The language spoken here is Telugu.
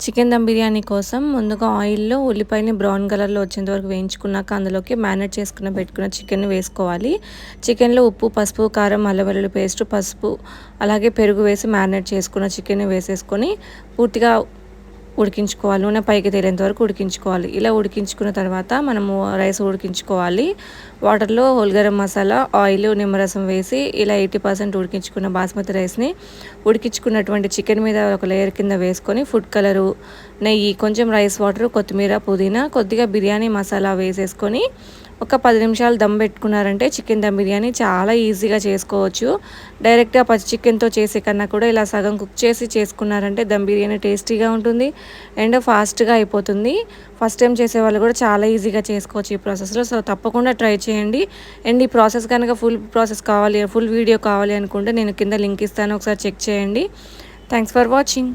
చికెన్ దమ్ బిర్యానీ కోసం ముందుగా ఆయిల్లో ఉల్లిపాయని బ్రౌన్ కలర్లో వచ్చేంత వరకు వేయించుకున్నాక అందులోకి మ్యారినేట్ చేసుకున్న పెట్టుకున్న చికెన్ వేసుకోవాలి. చికెన్లో ఉప్పు పసుపు కారం అల్లవెల్లుల్లి పేస్ట్ పసుపు అలాగే పెరుగు వేసి మ్యారినేట్ చేసుకున్న చికెన్ వేసేసుకొని పూర్తిగా ఉడికించుకోవాలి. నూనె పైకి తేలేంత వరకు ఉడికించుకోవాలి. ఇలా ఉడికించుకున్న తర్వాత మనము రైస్ ఉడికించుకోవాలి. వాటర్లో హోల్గరం మసాలా ఆయిల్ నిమ్మరసం వేసి ఇలా ఎయిటీ పర్సెంట్ ఉడికించుకున్న బాస్మతి రైస్ని ఉడికించుకున్నటువంటి చికెన్ మీద ఒక లేయర్ కింద వేసుకొని ఫుడ్ కలరు నెయ్యి కొంచెం రైస్ వాటర్ కొత్తిమీర పుదీనా కొద్దిగా బిర్యానీ మసాలా వేసేసుకొని ఒక పది నిమిషాలు దమ్ పెట్టుకున్నారంటే చికెన్ దమ్ బిర్యానీ చాలా ఈజీగా చేసుకోవచ్చు. డైరెక్ట్గా పచ్చి చికెన్తో చేసే కన్నా కూడా ఇలా సగం కుక్ చేసి చేసుకున్నారంటే దమ్ బిర్యానీ టేస్టీగా ఉంటుంది. అండ్ ఫాస్ట్గా అయిపోతుంది. ఫస్ట్ టైం చేసే వాళ్ళు కూడా చాలా ఈజీగా చేసుకోవచ్చు ఈ ప్రాసెస్లో. సో తప్పకుండా ట్రై చేయండి. అండ్ ఈ ప్రాసెస్ కనుక ఫుల్ ప్రాసెస్ కావాలి ఫుల్ వీడియో కావాలి అనుకుంటే నేను కింద లింక్ ఇస్తాను. ఒకసారి చెక్ చేయండి. Thanks for watching.